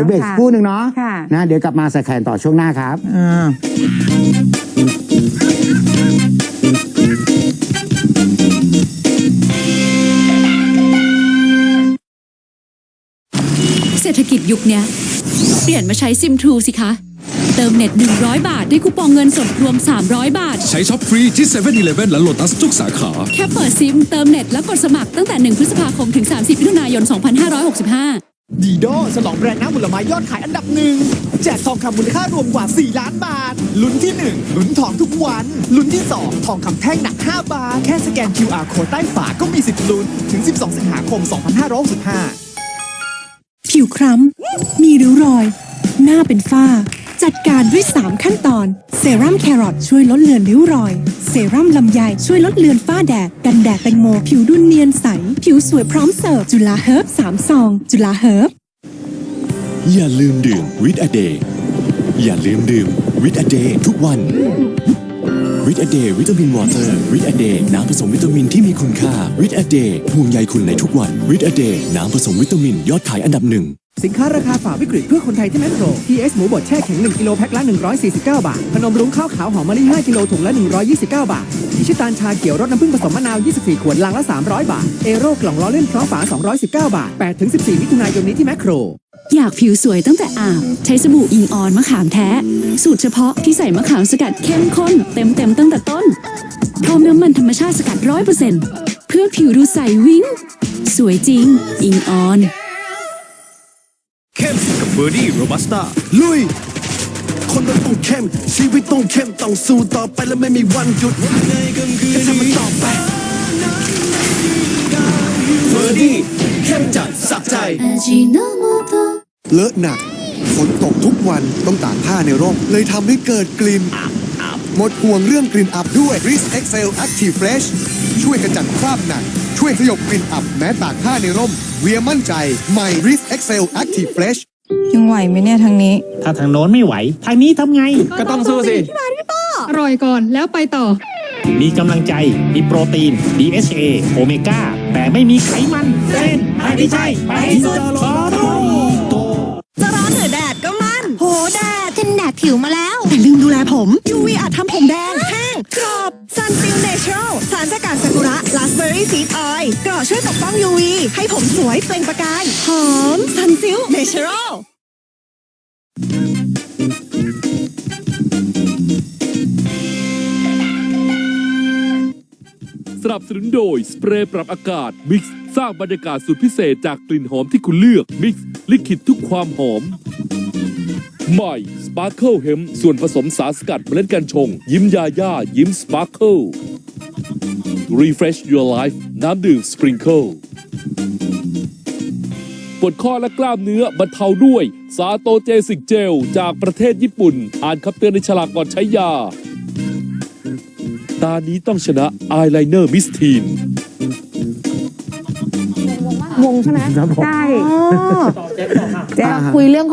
ดี๋ยวเบรกสักครู่หนึ่งเนาะค่ะ นะเดี๋ยวกลับมาใส่แขนต่อช่วงหน้าครับ อ่าเศรษฐกิจยุคเนี้ย เปลี่ยนมาใช้ซิมทรูสิคะ เติมเน็ต 100 บาท ได้คูปองเงินสดรวม 300 บาท ใช้ช็อปฟรีที่7 e เ e ่ e อและโลตัสทุกสาขา แค่เปิดซิม เติมเน็ต แล้วกดสมัครตั้งแต่ 1 พฤษภาคมถึง 30มิถุนายน 2565 ดีโดฉลองแบรนด์น้ำผลไม้ยอดขายอันดับหนึ่งแจกทองคำมูลค่ารวมกว่า 4 ล้านบาท ลุ้นที่ 1 ลุ้นทองทุกวัน ลุ้นที่ 2 ทองคำแท่งหนัก 5 บาท แค่สแกน QR โค้ดใต้ฝาก็มีสิทธิ์ลุ้น ถึง 12 สิงหาคม 2565 ผิวคล้ำมีริ้วรอย หน้าเป็นฝ้า จัดการด้วย 3 ขั้นตอน เซรั่มแครอทช่วยลดเลือนริ้วรอย เซรั่มลำไยช่วยลดเลือนฝ้าแดด กันแดดแตงโมผิวดุนเนียนใส ผิวสวยพร้อมเสิร์ฟ จุฬาเฮิร์บ3ซอง จุฬาเฮิร์บอย่าลืมดื่มวิตอเดย์อย่าลืมดื่มวิตอเดย์ทุกวัน วิตอเดย์วิตามินวอเตอร์ วิตอเดย์น้ำผสมวิตามินที่มีคุณค่า วิตอเดย์ห่วงใยคุณในทุกวัน วิตอเดย์น้ำผสมวิตามินยอดขายอันดับหนึ่ง สินค้าราคาฝ่าวิกฤตเพื่อคนไทยที่แมคโคร PS หมูบดแช่แข็ง 1 กิโลแพ็คละ 149 บาท พนมรุ้งข้าวขาวหอมมะลิ 5 กิโลถุงละ 129 บาทอิชิตันชาเขียวรสน้ำผึ้งผสมมะนาว 24 ขวดลังละ 300 บาท เอโร่กล่องล้อเล่นพร้อมฝา 219 บาท 8-14 มิถุนายนนี้ที่แมคโคร อยากผิวสวยตั้งแต่อาบ ใช้สบู่อิงออนมะขามแท้ สูตรเฉพาะที่ใส่มะขามสกัดเข้มข้น เต็มเต็มๆตั้งแต่ต้นพร้อมน้ำมันธรรมชาติสกัดร้อยเปอร์เซ็นต์เพื่อผิวดูใสวิ้งสวยจริง อิงออน เข้มกับเบอร์ดี้โรบัสต้าลุย คนเราต้องเข้ม ชีวิตต้องเข้มต้องสู้ต่อไปและไม่มีวันหยุดจะทำมันต่อไปเฟอร์ดี้เข้มจัดสักใจเลอะหนัก ฝนตกทุกวันต้องตากผ้าในร่ม เลยทำให้เกิดกลิ่นหมดห่วงเรื่องกลิ่นอับด้วย r i s Excel Active Fresh ช่วยขจัดคราบหนัก ช่วยขยบกลิ่นอับแม้ตากผ้าในร่ม เวียมั่นใจใหม่ r i s Excel Active Fresh ยังไหวไหมเนี่ยทางนี้ ถ้าทางโน้นไม่ไหว ทางนี้ทำไง ก็ต้องสู้สิ อร่อยก่อนแล้วไปต่อ มีกำลังใจ มีโปรตีน DHA โอเมก้า แต่ไม่มีไขมัน เส้นไม่ใช่ ไปให้สุดขอร้องจะร้อนหรือแดดก็มัน โหแดดกันแดดผิวมาแล้ว แต่ลืมดูแลผม UV อาจทำผมแดง แห้ง กรอบ Sunsil Natural สารสกัดซากุระ Raspberry Seed Oil กรอช่วยปกป้อง UV ให้ผมสวยเปล่งประกาย หอม Sunsil Natural สนับสนุนโดย สเปรย์ปรับอากาศมิกซ์สร้างบรรยากาศสุดพิเศษจากกลิ่นหอมที่คุณเลือกมิกซ์ลิขิตทุกความหอม ใหม่ Sparkle h e m ส่วนผสมสารสกัดเมล็ดกัญชง ยิ้มยาย่ายิ้ม Sparkle Refresh Your Life น้ำดื่ม Sprinkle ปวดข้อและกล้ามเนื้อบรรเทาด้วยซาโตเจสิกเจล จากประเทศญี่ปุ่น อ่านคำเตือนในฉลากก่อนใช้ยา ตานี้ต้องชนะอายไลเนอร์มิสทีนวงใช่ไหมครับผม ใช่แจ๊คคุยเรื่องของ